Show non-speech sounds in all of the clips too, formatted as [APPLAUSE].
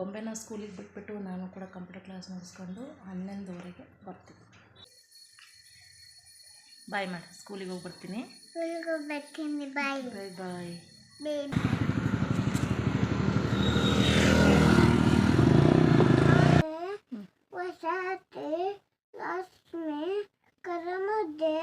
ಗೊಂಬೆನ ಸ್ಕೂಲಿಗೆ ಬಿಟ್ಬಿಟ್ಟು ನಾನು ಕೂಡ ಕಂಪ್ಯೂಟರ್ ಕ್ಲಾಸ್ ಮುಗಿಸ್ಕೊಂಡು ಹನ್ನೊಂದುವರೆಗೆ ಬರ್ತೀನಿ ಬಾಯ್ ಮಾಡಿ ಸ್ಕೂಲಿಗೆ ಹೋಗಿ ಬರ್ತೀನಿ ಬರ್ತೀನಿ ಬಾಯ್ ಬಾಯ್ ಬಾಯ್ ವಸತಿ Lakshmi ಕರಮುದ್ದೆ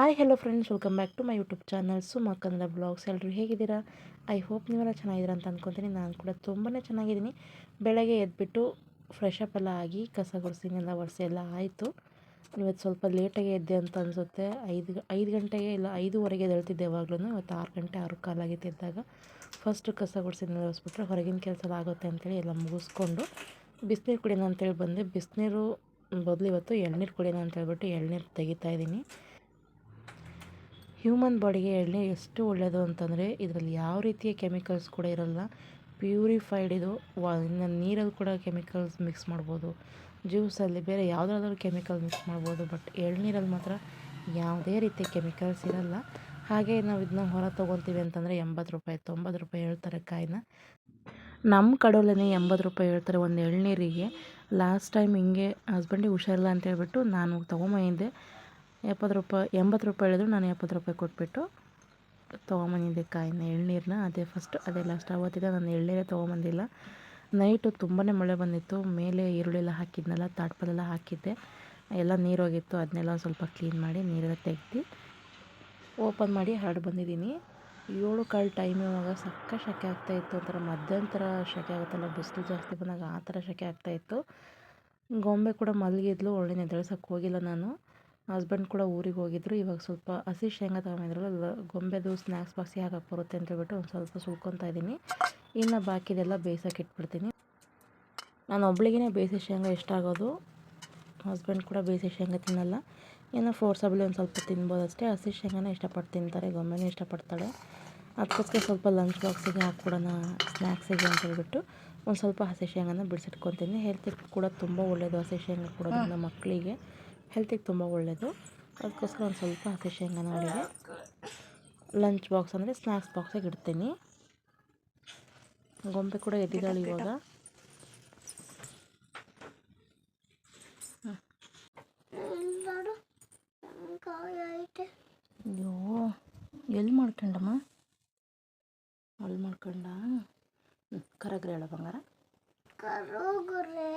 hi hello friends welcome back to my YouTube channel Suma Kannada blogs ಎಲ್ಲರೂ ಹೇಗಿದ್ದೀರಾ? ಐ ಹೋಪ್ ನೀವೆಲ್ಲ ಚೆನ್ನಾಗಿದ್ದೀರಾ ಅಂತ ಅಂದ್ಕೊತೀನಿ ನಾನು ಕೂಡ ತುಂಬಾ ಚೆನ್ನಾಗಿದ್ದೀನಿ. ಬೆಳಗ್ಗೆ ಎದ್ಬಿಟ್ಟು ಫ್ರೆಶ್ ಅಪ್ ಎಲ್ಲ ಆಗಿ ಕಸ ಗುಡಿಸಿನೆಲ್ಲ ಒರೆಸಿ ಎಲ್ಲ ಆಯಿತು. ಇವತ್ತು ಸ್ವಲ್ಪ ಲೇಟಾಗಿ ಎದ್ದೆ ಅಂತ ಅನಿಸುತ್ತೆ. ಐದು ಐದು ಗಂಟೆಗೆ ಇಲ್ಲ, ಐದೂವರೆಗೆ ಎದ್ದೇಳ್ತಿದ್ದೆ ಯಾವಾಗ್ಲೂ ಇವತ್ತು ಆರು ಗಂಟೆ, ಆರು ಕಾಲಾಗಿತ್ತು ಎದ್ದಾಗ. ಫಸ್ಟು ಕಸ ಗುಡಿಸಿನೆಲ್ಲ ಒರೆಸ್ಬಿಟ್ರೆ ಹೊರಗಿನ ಕೆಲಸ ಆಗುತ್ತೆ ಅಂತೇಳಿ ಎಲ್ಲ ಮುಗಿಸ್ಕೊಂಡು ಬಿಸಿನೀರು ಕುಡಿಯೋಣ ಅಂತೇಳಿ ಬಂದೆ. ಬಿಸಿನೀರು ಬದಲು ಇವತ್ತು ಎಳ್ನೀರು ಕುಡಿಯೋಣ ಅಂತ ಹೇಳ್ಬಿಟ್ಟು ಎಳ್ನೀರು ತೆಗಿತಾ ಇದ್ದೀನಿ. ಹ್ಯೂಮನ್ ಬಾಡಿಗೆ ಎಣ್ಣೆ ಎಷ್ಟು ಒಳ್ಳೆಯದು ಅಂತಂದರೆ ಇದರಲ್ಲಿ ಯಾವ ರೀತಿಯ ಕೆಮಿಕಲ್ಸ್ ಕೂಡ ಇರಲ್ಲ. ಪ್ಯೂರಿಫೈಡ್ ಇದು, ವಾ, ಇನ್ನು ನೀರಲ್ಲಿ ಕೂಡ ಕೆಮಿಕಲ್ಸ್ ಮಿಕ್ಸ್ ಮಾಡ್ಬೋದು. ಜ್ಯೂಸಲ್ಲಿ ಬೇರೆ ಯಾವುದಾದ್ರೂ ಕೆಮಿಕಲ್ ಮಿಕ್ಸ್ ಮಾಡ್ಬೋದು, ಬಟ್ ಎಳ್ನೀರಲ್ಲಿ ಮಾತ್ರ ಯಾವುದೇ ರೀತಿಯ ಕೆಮಿಕಲ್ಸ್ ಇರಲ್ಲ. ಹಾಗೆ ನಾವು ಇದನ್ನ ಹೊರ ತೊಗೊತೀವಿ ಅಂತಂದರೆ ಎಂಬತ್ತು ರೂಪಾಯಿ, ತೊಂಬತ್ತು ರೂಪಾಯಿ ಹೇಳ್ತಾರೆ ಕಾಯಿನ. ನಮ್ಮ ಕಡಲೇ ಎಂಬತ್ತು ರೂಪಾಯಿ ಹೇಳ್ತಾರೆ ಒಂದು ಎಳ್ನೀರಿಗೆ. ಲಾಸ್ಟ್ ಟೈಮ್ ಹಿಂಗೆ ಹಸ್ಬೆಂಡಿಗೆ ಹುಷಾರಿಲ್ಲ ಅಂತ ಹೇಳ್ಬಿಟ್ಟು ನಾನು ತೊಗೊಂಬಂದಿದ್ದೆ. ಎಪ್ಪತ್ತು ರೂಪಾಯಿ, ಎಂಬತ್ತು ರೂಪಾಯಿ ಹೇಳಿದ್ರು ನಾನು ಎಪ್ಪತ್ತು ರೂಪಾಯಿ ಕೊಟ್ಬಿಟ್ಟು ತೊಗೊಂಬಂದಿದ್ದೆ ಕಾಯಿನ ಎಳ್ನೀರನ್ನ ಅದೇ ಫಸ್ಟ್ ಅದೇ ಲಾಸ್ಟ್ ಆವತ್ತಿದ್ದ ನಾನು ಎಳ್ನೀರೇ ತೊಗೊಂಬಂದಿಲ್ಲ. ನೈಟು ತುಂಬಾ ಮಳೆ ಬಂದಿತ್ತು. ಮೇಲೆ ಈರುಳ್ಳೆಲ್ಲ ಹಾಕಿದ್ನಲ್ಲ ತಾಟ್ಪಲೆಲ್ಲ ಹಾಕಿದ್ದೆ. ಎಲ್ಲ ನೀರೋಗಿತ್ತು ಅದನ್ನೆಲ್ಲ ಸ್ವಲ್ಪ ಕ್ಲೀನ್ ಮಾಡಿ ನೀರೆಲ್ಲ ತೆಗ್ದು ಓಪನ್ ಮಾಡಿ ಹರಡು ಬಂದಿದ್ದೀನಿ. ಏಳು ಕಾಳು ಟೈಮ್ ಇವಾಗ ಸಕ್ಕ ಶೆಕೆ ಆಗ್ತಾಯಿತ್ತು ಒಂಥರ ಮಧ್ಯಂತರ ಶೆಕೆ ಆಗುತ್ತಲ್ಲ, ಬಿಸಿಲು ಜಾಸ್ತಿ ಬಂದಾಗ ಆ ಥರ ಶೆಕೆ ಆಗ್ತಾಯಿತ್ತು ಗೊಂಬೆ ಕೂಡ ಮಲಗಿದ್ಲು. ಒಳ್ಳೆ ನಿದ್ರಿಸೋಕ್ಕೆ ಹೋಗಿಲ್ಲ ನಾನು. ಹಸ್ಬೆಂಡ್ ಕೂಡ ಊರಿಗೆ ಹೋಗಿದ್ರು. ಇವಾಗ ಸ್ವಲ್ಪ ಹಸಿ ಶೇಂಗಾ ತಗೊಂಡಿದ್ರಲ್ಲ ಗೊಂಬೆದು ಸ್ನ್ಯಾಕ್ಸ್ ಬಾಕ್ಸಿಗೆ ಹಾಕಕ್ಕೆ ಬರುತ್ತೆ ಅಂತ ಹೇಳ್ಬಿಟ್ಟು ಒಂದು ಸ್ವಲ್ಪ ಸುಳ್ಕೊತಾ ಇದ್ದೀನಿ. ಇನ್ನು ಬಾಕಿದೆಲ್ಲ ಬೇಯಿಸೋಕೆ ಇಟ್ಬಿಡ್ತೀನಿ. ನಾನು ಒಬ್ಳಿಗೆ ಬೇಯಿಸಿ ಶೇಂಗಾ ಇಷ್ಟ ಆಗೋದು. ಹಸ್ಬೆಂಡ್ ಕೂಡ ಬೇಯಿಸಿ ಶೇಂಗಾ ತಿನ್ನಲ್ಲ. ಏನೋ ಫೋರ್ಸಬಲಿ ಒಂದು ಸ್ವಲ್ಪ ತಿನ್ಬೋದು ಅಷ್ಟೇ ಹಸಿ ಶೇಂಗಾನ ಇಷ್ಟಪಟ್ಟು ತಿಂತಾರೆ, ಗೊಂಬೆನೂ ಇಷ್ಟಪಡ್ತಾಳೆ. ಅದಕ್ಕೋಸ್ಕರ ಸ್ವಲ್ಪ ಲಂಚ್ ಬಾಕ್ಸಿಗೆ ಹಾಕ್ಕೊಡೋಣ ಸ್ನ್ಯಾಕ್ಸಿಗೆ ಅಂತ ಹೇಳ್ಬಿಟ್ಟು ಒಂದು ಸ್ವಲ್ಪ ಹಸಿ ಶೇಂಗಾನ ಬಿಡಿಸಿಟ್ಕೊತೀನಿ. ಹೆಲ್ತಿಗೆ ಕೂಡ ತುಂಬ ಒಳ್ಳೆಯದು ಹಸಿ ಶೇಂಗಾ ಕೊಡೋದ್ರಿಂದ ಮಕ್ಕಳಿಗೆ ಹೆಲ್ತಿಗೆ ತುಂಬ ಒಳ್ಳೆಯದು ಅದಕ್ಕೋಸ್ಕರ ಒಂದು ಸ್ವಲ್ಪ ಹಸಿ ಶೇಂಗಾನ ಅವಳಿಗೆ ಲಂಚ್ ಬಾಕ್ಸ್ ಅಂದರೆ ಸ್ನ್ಯಾಕ್ಸ್ ಬಾಕ್ಸಿಗೆ ಇಡ್ತೀನಿ. ಗೊಂಬೆ ಕೂಡ ಎದ್ದಿದ್ದಾಳೆ ಇವಾಗ. ಅಯ್ಯೋ ಎಲ್ಲಿ ಮಾಡ್ಕೊಂಡಮ್ಮ? ಅಲ್ಲಿ ಮಾಡ್ಕೊಂಡ? ಕರಗ್ರೆ ಹೇಳ ಬಂಗಾರ? ಕರುಗುರೆ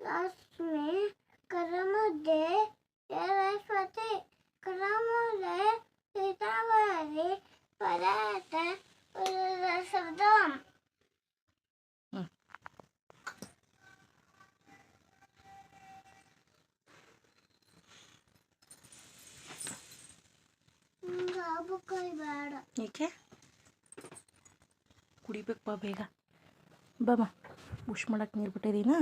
ವಸತಿ ಲಕ್ಷ್ಮಿ ಕರಮುದ್ದೆ ಸರಸ್ವತಿ ಕರಮುದ್ದೆ ಸೀತಾವರಿ ಪದಾರ್ಥ ಶಬ್ದ ಕಾಯಿ ಬೇಡ ಏಕೆ ಕುಡಿಬೇಕು ಬಾ ಬೇಗ ಬಾಮ ಉಶ್ ಮಾಡಕ್ಕೆ ನೀರು ಬಿಟ್ಟಿದ್ದೀನಾ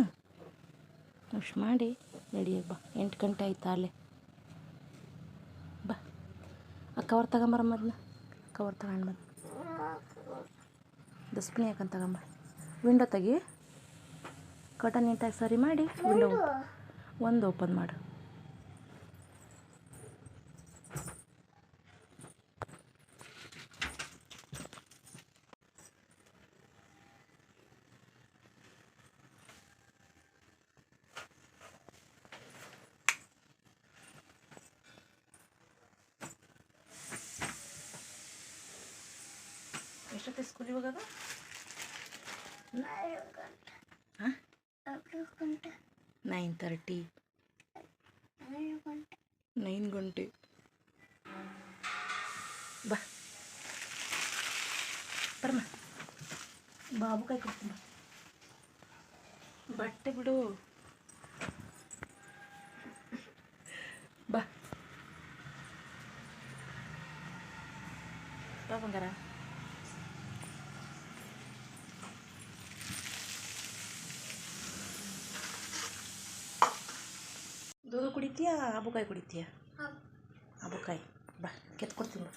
ಉಶ್ ಮಾಡಿ ರೆಡಿಯಾಗಿ ಬಾ. ಎಂಟು ಗಂಟೆ ಆಯ್ತಾ ಅಲ್ಲಿ. ಬಾ. ಆ ಕವರ್ ತಗೊಂಬರ ಮೊದಲು ಕವರ್ ತಗೊಂಡು ಮೊದಲು ಡಸ್ಟ್ಬಿನ್ ಯಾಕಂತ ತಗೊಂಬ. ವಿಂಡೋ ತೆಗಿ. ಕಟನ್ ನೀಟಾಗಿ ಸರಿ ಮಾಡಿ ವಿಂಡೋ ಒಂದು ಓಪನ್ ಮಾಡು. ಎಷ್ಟೊತ್ತೆ ಸ್ಕೂಲಿಗೆ ಹೋಗೋದು ಹಾಂ ಐದು ಗಂಟೆ ನೈನ್ ತರ್ಟಿ ಐದು ಗಂಟೆ ನೈನ್ ಗಂಟೆ ಬಾ ಬರ್ಮ ಬಾಬು ಕೈ ಕೊಡ್ತೀನಿ ಬಟ್ಟೆ ಬಿಡು ಬಾ ಬಾ ಬಂಗಾರ ಕುಡಿತೀಯಾ? ಆಬುಕಾಯಿ ಕುಡಿತೀಯಾ? ಆಬುಕಾಯಿ. ಬಾ ಕೆತ್ಕೊಡ್ತೀನಿ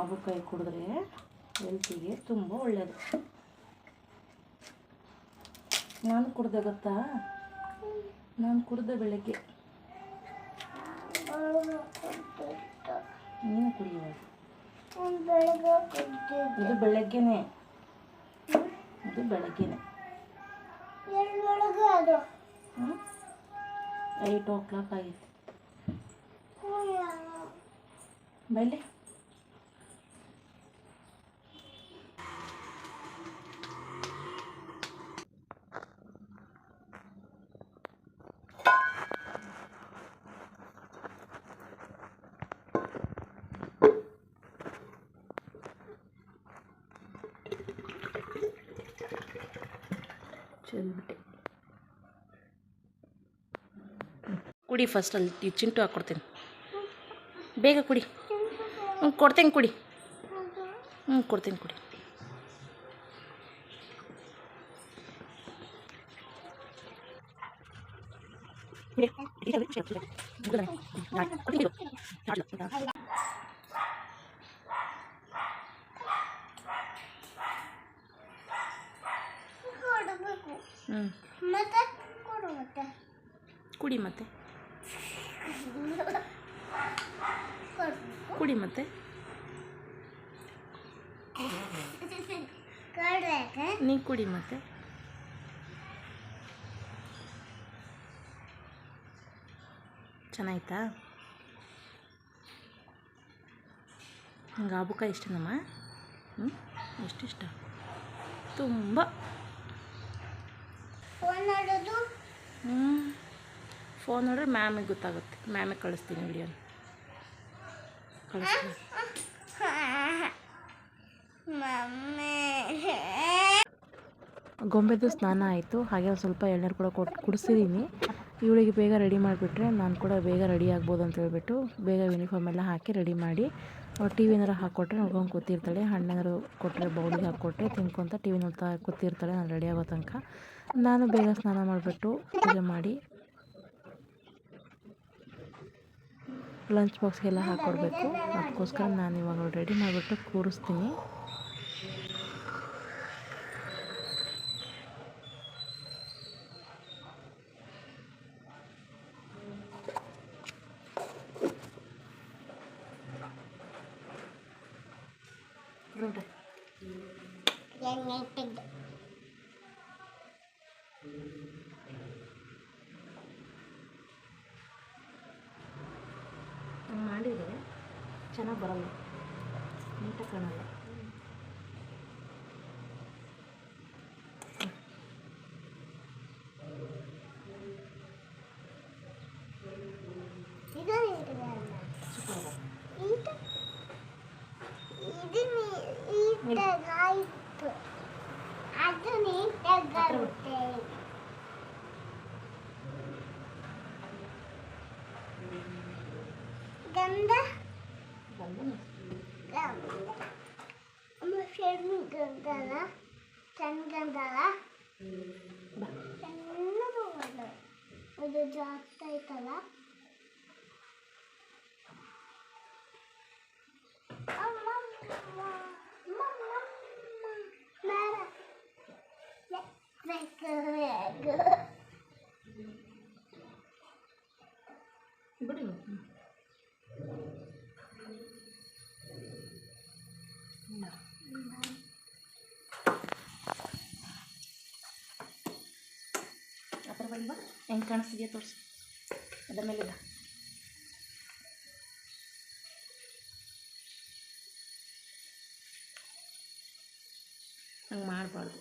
ಆಬುಕಾಯಿ ಕುಡಿದ್ರೆ ಹೆಲ್ತಿಗೆ ತುಂಬ ಒಳ್ಳೆಯದು ನಾನು ಕುಡ್ದೆ ಗೊತ್ತಾ? ನಾನು ಕುಡ್ದೆ ಬೆಳಗ್ಗೆ. ನೀನು ಕುಡಿಯುವ ಇದು ಬೆಳಗ್ಗೆನೆ. ಇದು ಬೆಳಗ್ಗೆನೆ. ಅದು. ಏಯ್ಟ್ ಓ ಕ್ಲಾಕ್ ಆಗಿತ್ತು. ಬೈಲೆ. ಕುಡಿ ಫಸ್ಟ್ ಅಲ್ಲಿ ಚಿಂಟು ಹಾಕ್ಕೊಡ್ತೀನಿ ಬೇಗ ಕುಡಿ. ಹ್ಞೂ ಕೊಡ್ತೀನಿ ಕುಡಿ. ಹ್ಞೂ ಕೊಡ್ತೀನಿ ಕುಡಿ ಕೊಡಬೇಕು ಹ್ಞೂ ಮತ್ತೆ ಕೊಡು ಮತ್ತೆ ಕುಡಿ ಮತ್ತೆ ಕೊಡು ಕುಡಿ ಮತ್ತೆ ಕೊಡಕ್ಕೆ ನೀ ಕುಡಿ ಮತ್ತೆ. ಚೆನ್ನಾಯ್ತಾ? ನಂಗೆ ಆಬುಕ ಇಷ್ಟನಮ್ಮ. ಹ್ಞೂ ಎಷ್ಟಿಷ್ಟ? ಇಷ್ಟ ತುಂಬ ಹ್ಞೂ ಫೋನ್ ನೋಡಿದ್ರೆ ಮ್ಯಾಮಿಗೆ ಗೊತ್ತಾಗುತ್ತೆ. ಮ್ಯಾಮಿಗೆ ಕಳಿಸ್ತೀನಿ ವಿಡಿಯೋ ಕಳಿಸ್ತೀನಿ. ಮಮ್ಮಿ. ಗೊಂಬೆದು ಸ್ನಾನ ಆಯಿತು. ಹಾಗೆ ಸ್ವಲ್ಪ ಎಳ್ನೀರು ಕೂಡ ಕೊಟ್ಟು ಕುಡಿಸಿದ್ದೀನಿ ಇವಳಿಗೆ ಬೇಗ ರೆಡಿ ಮಾಡಿಬಿಟ್ರೆ ನಾನು ಕೂಡ ಬೇಗ ರೆಡಿ ಆಗ್ಬೋದು ಅಂತ ಹೇಳ್ಬಿಟ್ಟು ಬೇಗ ಯೂನಿಫಾರ್ಮ್ ಎಲ್ಲ ಹಾಕಿ ರೆಡಿ ಮಾಡಿ ಟಿ ವಿ ಏನಾರು ಹಾಕ್ಕೊಟ್ರೆ ನೋಡ್ಕೊಂಡು ಕೂತಿರ್ತಾಳೆ. ಹಣ್ಣೇನಾರು ಕೊಟ್ಟರೆ ಬೌಲಿಗೆ ಹಾಕ್ಕೊಟ್ರೆ ತಿನ್ಕೊತ ಟಿ ವಿ ನೋಡ್ತಾ ಕೂತಿರ್ತಾಳೆ ನಾನು ರೆಡಿ ಆಗೋ ತನಕ. ನಾನು ಬೇಗ ಸ್ನಾನ ಮಾಡಿಬಿಟ್ಟು ಪೂಜೆ ಮಾಡಿ ಲಂಚ್ ಬಾಕ್ಸ್ಗೆಲ್ಲ ಹಾಕ್ಕೊಡ್ಬೇಕು ಅದಕ್ಕೋಸ್ಕರ ನಾನು ಇವಾಗ ರೆಡಿ ಮಾಡಿಬಿಟ್ಟು ಕೂರಿಸ್ತೀನಿ. ಎಣ್ಣೆ ಇಟ್ಟಿದ್ದೆ ഗന്ധ? ഷെമി ഗന്ധന? ചെൻഗന്ധന? ചെന്നതു ഒരു ജാസ്തി ആയിട്ടല്ല Oh ಹೆಂಗೆ ಕಾಣಿಸ್ತಿದೆಯಾ ತೋರಿಸು ಅದರ ಮೇಲೆ ಬಾ ಹಂಗೆ ಮಾಡಬಾರ್ದು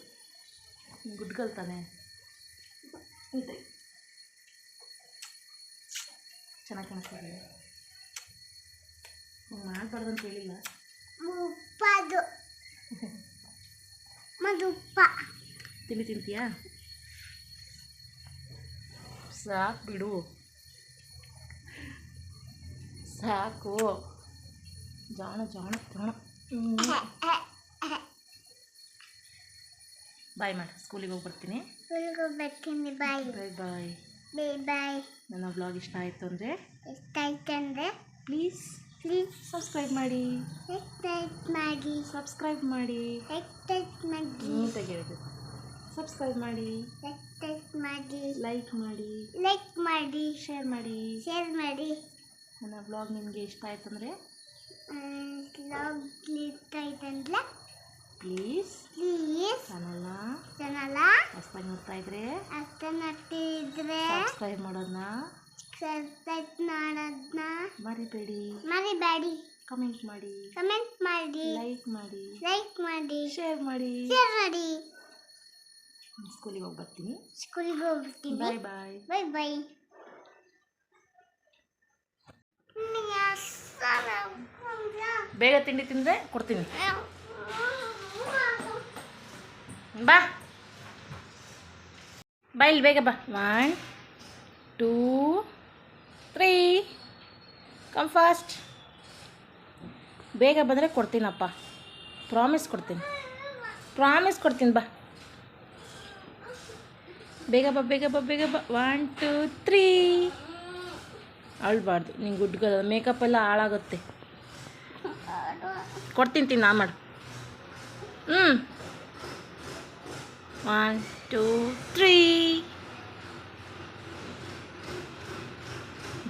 ಗುಡ್ಗಲ್ ತಾನೆ ಇದೆ ಚೆನ್ನಾಗಿ ಕಾಣಿಸ್ತಿದೆ. ಮಾಡಬಾರ್ದು ಅಂತ ಹೇಳಿಲ್ಲ. ಉಪ್ಪದು ಮದುಪ್ಪ. ತಿಂಡಿ ತಿಂತೀಯಾ? ಸಾಕು ಬಿಡು. ಸಾಕು. ಜಾಣ ಜಾಣ ಜಾಣ. ಬಾಯ್ ಮಾಡಿ. ಸ್ಕೂಲಿಗೆ ಹೋಗಿ ಬರ್ತೀನಿ ಸ್ಕೂಲ್ಗೆ ಬಾಯ್ ಬಾಯ್. ಬಾಯ್ ಬಾಯ್ ನನ್ನ ಬ್ಲಾಗ್ ಇಷ್ಟ ಆಯಿತು ಅಂದರೆ ಇಷ್ಟ ಆಯ್ತಂದ್ರೆ ಪ್ಲೀಸ್ ಪ್ಲೀಸ್ ಸಬ್ಸ್ಕ್ರೈಬ್ ಮಾಡಿ. ಎಕ್ಸೈಟ್ ಮಾಡಿ? ಸಬ್ಸ್ಕ್ರೈಬ್ ಮಾಡಿ. ಎಕ್ಸೈಟ್ ಮಾಡಿ? ನೀಟಾಗಿ ಹೇಳಿದೆ ಸಬ್ಸ್ಕ್ರೈಬ್ ಮಾಡಿ. ಎಕ್ಸೈಟ್ ಮಾಡಿ? ಲೈಕ್ ಮಾಡಿ. ಲೈಕ್ ಮಾಡಿ. ಶೇರ್ ಮಾಡಿ. ಶೇರ್ ಮಾಡಿ. ನನ್ನ ಬ್ಲಾಗ್ ನಿಮಗೆ ಇಷ್ಟ ಆಯ್ತು ಅಂದರೆ ಬ್ಲಾಗ್ ಇಷ್ಟ ಆಯ್ತಂದ್ರೆ ಪ್ಲೀಸ್. ಪ್ಲೀಸ್. ಚಾನಲ್ನ? ಚಾನಲ? ಹೊಸ್ದಾಗಿ ನೋಡ್ತಾ ಇದ್ರೆ? ಅರ್ಥ ಇದ್ರೆ? ಸಬ್ಸ್ಕ್ರೈಬ್ ಮಾಡೋದನ್ನ ಸಬ್ಸ್ಕ್ರೈಬ್ ಮಾಡೋದನ್ನ ಮರಿಬೇಡಿ. ಮರಿಬೇಡಿ. ಕಮೆಂಟ್ ಮಾಡಿ. ಕಮೆಂಟ್ ಮಾಡಿ. ಲೈಕ್ ಮಾಡಿ. ಲೈಕ್ ಮಾಡಿ. ಶೇರ್ ಮಾಡಿ. ಶೇರ್ ಮಾಡಿ. ಸ್ಕೂಲಿಗೆ ಹೋಗಿ ಬರ್ತೀನಿ. ಸ್ಕೂಲ್ಗೆ ಹೋಗ್ತೀನಿ ಬಾಯ್ ಬಾಯ್. ಬಾಯ್ ಬಾಯ್. ಬೇಗ ತಿಂಡಿ ತಿಂದರೆ ಕೊಡ್ತೀನಿ. ಬಾ. ಬಾ ಇಲ್ಲಿ ಬೇಗ ಬಾ. One two three come fast ಬೇಗ ಬಂದರೆ ಕೊಡ್ತೀನಪ್ಪ. ಪ್ರಾಮಿಸ್ ಕೊಡ್ತೀನಿ. ಪ್ರಾಮಿಸ್ ಕೊಡ್ತೀನಿ, ಬಾ. ಬೇಗ ಬಾ ಬೇಗ ಬಾ ಬೇಗ ಬಾ. ಒನ್ ಟೂ ತ್ರೀ ಅಳ್ಬಾರ್ದು. ನಿಂಗೆ ಗುಡ್ಗದ ಮೇಕಪ್ ಎಲ್ಲ ಹಾಳಾಗುತ್ತೆ. ಕೊಡ್ತೀನಿ ತಿನ್ನ ಮಾಡು. ಹ್ಞೂ ಒನ್ ಟೂ ತ್ರೀ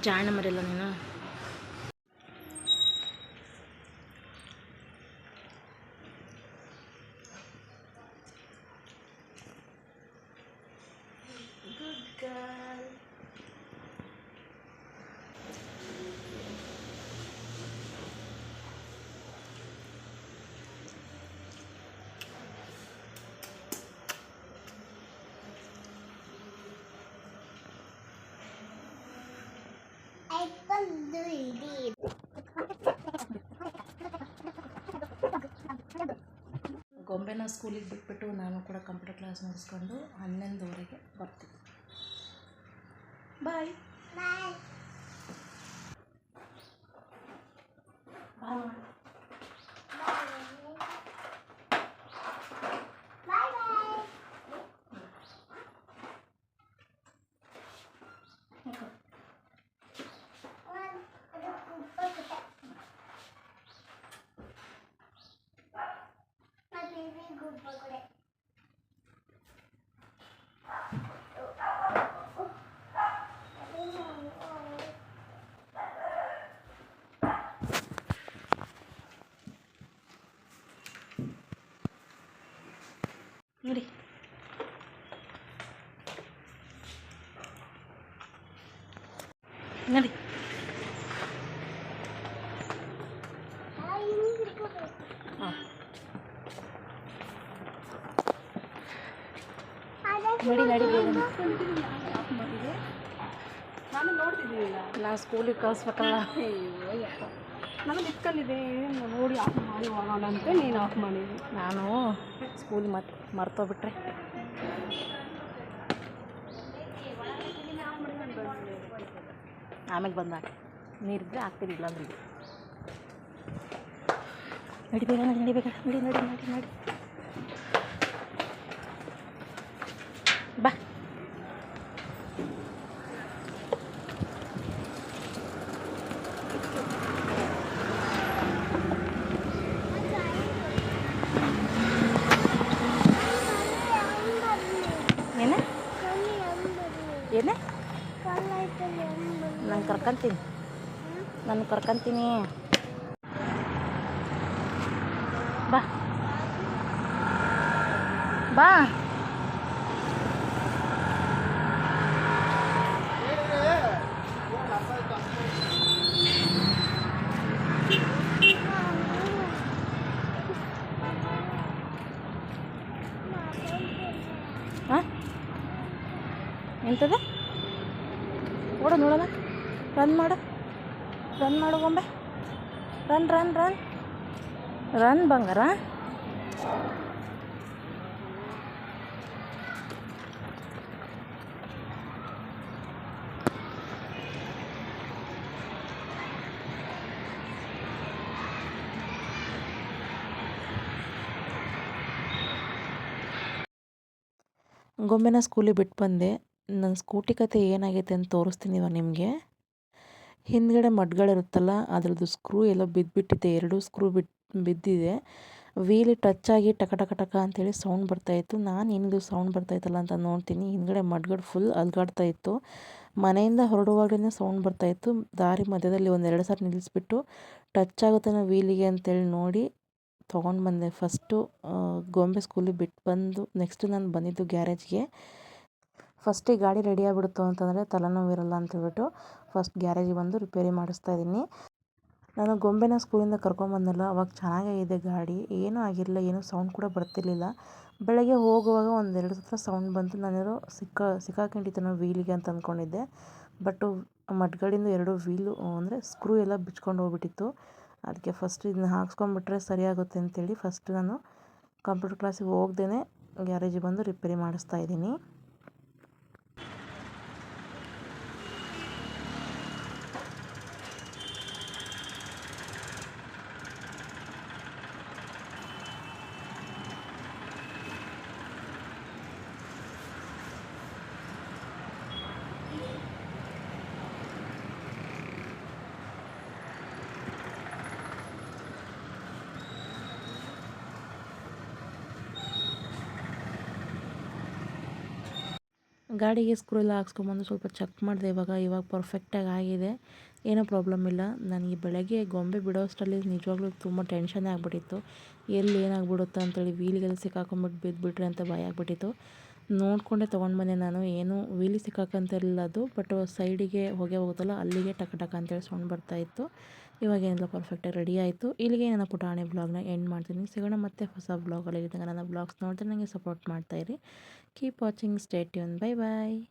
ಜಾಣ ಮರಿಲ್ಲ ನೀನು? ಗುಡ್ ಗರ್ಲ್ [LAUGHS] ಗೊಂಬೆನ ಸ್ಕೂಲಿಗೆ ಬಿಟ್ಬಿಟ್ಟು ನಾನು ಕೂಡ ಕಂಪ್ಯೂಟರ್ ಕ್ಲಾಸ್ ಮುಗಿಸ್ಕೊಂಡು ಹನ್ನೊಂದುವರೆಗೆ ಬರ್ತೀನಿ. ಬಾಯ್ ಬಾಯ್ ಬಾಯ್ ಗುಬ್ಬ ಕೊಡೆ ನೋಡಿ ನೋಡಿ ಹಾಂ ನಡಿ ನಡಿ ನಾನು ನೋಡ್ತಿದ್ದೀನಿಲ್ಲ. ನಾವು ಸ್ಕೂಲಿಗೆ ಕಳಿಸ್ಬೇಕಲ್ಲ. ನಾನು ಇಟ್ಕೊಂಡಿದ್ದೆ ನೋಡಿ ಆಫ್ ಮಾಡಿ ಹೋಗೋಣ ಅಂತ ನೀನು ಆಫ್ ಮಾಡಿದ್ವಿ ನಾನು ಸ್ಕೂಲ್ ಮತ್ತೆ ಮರ್ತೋಗ್ಬಿಟ್ರೆ. ಆಮೇಲೆ ಬಂದಾಗ ನೀರಿದ್ರೆ ಹಾಕ್ತೀನಿ ಅಂದ್ರೆ ನಡಿಬೇಡ ನಡಿಬೇಡ ನಡಿ ನಡಿ ನಡಿ ನಡಿ ನಡಿ ನಡಿ ಬಾ ಏನೇ ಏನೇ ನಾನು ಕರ್ಕೊಂತೀನಿ. ನಾನು ಕರ್ಕಂತೀನಿ. ಬಾ. ಬಾ. ರನ್ ಮಾಡು. ರನ್ ಮಾಡು ಗೊಂಬೆ. ರನ್ ರನ್ ರನ್ ರನ್ ಬಂಗಾರ. ಗೊಂಬೆನ ಸ್ಕೂಲಿಗೆ ಬಿಟ್ಟು ಬಂದೆ. ನನ್ನ ಸ್ಕೂಟಿ ಕತೆ ಏನಾಗೈತೆ ಅಂತ ತೋರಿಸ್ತೀನಿ ಇವಾಗ ನಿಮಗೆ. ಹಿಂದ್ಗಡೆ ಮಡ್ಗಳಿರುತ್ತಲ್ಲ ಅದ್ರದ್ದು ಸ್ಕ್ರೂ ಎಲ್ಲೋ ಬಿದ್ದುಬಿಟ್ಟಿದೆ ಎರಡು ಸ್ಕ್ರೂ ಬಿಟ್, ಬಿದ್ದಿದೆ. ವೀಲ್ ಟಚ್ ಆಗಿ ಟಕ ಟಕ ಟಕ ಅಂತೇಳಿ ಸೌಂಡ್ ಬರ್ತಾಯಿತ್ತು ನಾನು ಏನಿದು ಸೌಂಡ್ ಬರ್ತಾಯಿತ್ತಲ್ಲ ಅಂತ ನೋಡ್ತೀನಿ. ಹಿಂದ್ಗಡೆ ಮಡ್ಗಳು ಫುಲ್ ಅಲ್ಗಾಡ್ತಾ ಇತ್ತು. ಮನೆಯಿಂದ ಹೊರಡುವಾಗಲೇ ಸೌಂಡ್ ಬರ್ತಾಯಿತ್ತು ದಾರಿ ಮಧ್ಯದಲ್ಲಿ ಒಂದೆರಡು ಸಾರಿ ನಿಲ್ಲಿಸ್ಬಿಟ್ಟು ಟಚ್ ಆಗುತ್ತೇನೋ ವೀಲಿಗೆ ಅಂತೇಳಿ ನೋಡಿ ತೊಗೊಂಡು ಬಂದೆ. ಫಸ್ಟು ಗೊಂಬೆ ಸ್ಕೂಲಿಗೆ ಬಿಟ್ಟು ಬಂದು ನೆಕ್ಸ್ಟ್ ನಾನು ಬಂದಿದ್ದು ಗ್ಯಾರೇಜ್ಗೆ ಫಸ್ಟಿಗೆ ಗಾಡಿ ರೆಡಿ ಆಗಿಬಿಡ್ತು ಅಂತಂದರೆ ತಲೆನೋವು ಇರಲ್ಲ ಅಂತೇಳ್ಬಿಟ್ಟು ಫಸ್ಟ್ ಗ್ಯಾರೇಜಿಗೆ ಬಂದು ರಿಪೇರಿ ಮಾಡಿಸ್ತಾ ಇದ್ದೀನಿ. ನಾನು ಗೊಂಬೆನ ಸ್ಕೂಲಿಂದ ಕರ್ಕೊಂಬಂದಲ್ಲ ಅವಾಗ ಚೆನ್ನಾಗೇ ಇದೆ ಗಾಡಿ, ಏನೂ ಆಗಿರಲಿಲ್ಲ, ಏನೂ ಸೌಂಡ್ ಕೂಡ ಬರ್ತಿರ್ಲಿಲ್ಲ. ಬೆಳಗ್ಗೆ ಹೋಗುವಾಗ ಒಂದೆರಡು ಸತ್ರ ಸೌಂಡ್ ಬಂತು. ನಾನೇನೋ ಸಿಕ್ಕ ಸಿಕ್ಕಾಕೊಂಡಿದ್ದೇನೋ ವೀಲಿಗೆ ಅಂತ ಅಂದ್ಕೊಂಡಿದ್ದೆ ಬಟ್ಟು ಮಡ್ಗಡಿಂದ ಎರಡು ವೀಲು, ಅಂದರೆ ಸ್ಕ್ರೂ ಎಲ್ಲ ಬಿಚ್ಕೊಂಡು ಹೋಗ್ಬಿಟ್ಟಿತ್ತು. ಅದಕ್ಕೆ ಫಸ್ಟ್ ಇದನ್ನ ಹಾಕ್ಸ್ಕೊಂಬಿಟ್ರೆ ಸರಿಯಾಗುತ್ತೆ ಅಂತೇಳಿ ಫಸ್ಟ್ ನಾನು ಕಂಪ್ಯೂಟರ್ ಕ್ಲಾಸಿಗೆ ಹೋಗ್ದೇ ಗ್ಯಾರೇಜಿಗೆ ಬಂದು ರಿಪೇರಿ ಮಾಡಿಸ್ತಾ ಇದ್ದೀನಿ. ಗಾಡಿಗೆ ಸ್ಕ್ರೂ ಎಲ್ಲ ಹಾಕ್ಸ್ಕೊಂಬಂದು ಸ್ವಲ್ಪ ಚೆಕ್ ಮಾಡಿದೆ, ಇವಾಗ ಇವಾಗ ಪರ್ಫೆಕ್ಟಾಗಿ ಆಗಿದೆ. ಏನೂ ಪ್ರಾಬ್ಲಮ್ ಇಲ್ಲ. ನನಗೆ ಬೆಳಗ್ಗೆ ಗೊಂಬೆ ಬಿಡೋಷ್ಟರಲ್ಲಿ ನಿಜವಾಗ್ಲೂ ತುಂಬ ಟೆನ್ಷನ್ ಆಗಿಬಿಟ್ಟಿತ್ತು. ಎಲ್ಲಿ ಏನಾಗ್ಬಿಡುತ್ತೆ ಅಂತೇಳಿ ವೀಲಿಗೆಲ್ಲ ಸಿಕ್ಕಾಕೊಂಬಿಟ್ಟು ಬಿದ್ದುಬಿಟ್ರೆ ಅಂತ ಭಯ ಆಗಿಬಿಟ್ಟಿತ್ತು. ನೋಡಿಕೊಂಡೆ ತೊಗೊಂಡು ಬಂದೆ ನಾನು. ಏನು ವೀಲಿ ಸಿಕ್ಕಾಕಂತಿರಲಿಲ್ಲ ಅದು ಬಟ್ ಸೈಡಿಗೆ ಹೋಗೇ ಹೋಗುತ್ತಲ್ಲ, ಅಲ್ಲಿಗೆ ಟಕ ಟಕ ಅಂತೇಳಿ ಸೌಂಡ್ ಬರ್ತಾಯಿತ್ತು ಇವಾಗ ಏನೆಲ್ಲ ಪರ್ಫೆಕ್ಟಾಗಿ ರೆಡಿ ಆಯಿತು. ಇಲ್ಲಿಗೆ ನನ್ನ ಪುಟಾಣಿ ಬ್ಲಾಗ್ನ ಎಂಡ್ ಮಾಡ್ತೀನಿ. ಸಿಗೋಣ ಮತ್ತೆ ಹೊಸ ಬ್ಲಾಗಲ್ಲಿ ಇದ್ದಾಗ ನನ್ನ ಬ್ಲಾಗ್ಸ್ ನೋಡಿದ್ರೆ ನನಗೆ ಸಪೋರ್ಟ್ ಮಾಡ್ತಾಯಿರಿ Keep watching, stay tuned. Bye bye.